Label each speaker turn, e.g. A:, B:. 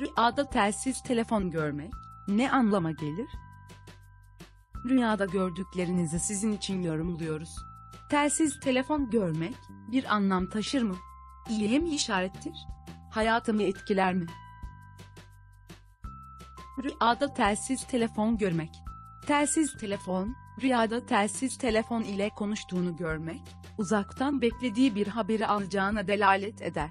A: Rüyada telsiz telefon görmek ne anlama gelir? Rüyada gördüklerinizi sizin için yorumluyoruz. Telsiz telefon görmek bir anlam taşır mı? İyiye mi işarettir? Hayatımı etkiler mi? Rüyada telsiz telefon görmek. Telsiz telefon, rüyada telsiz telefon ile konuştuğunu görmek, uzaktan beklediği bir haberi alacağına delalet eder.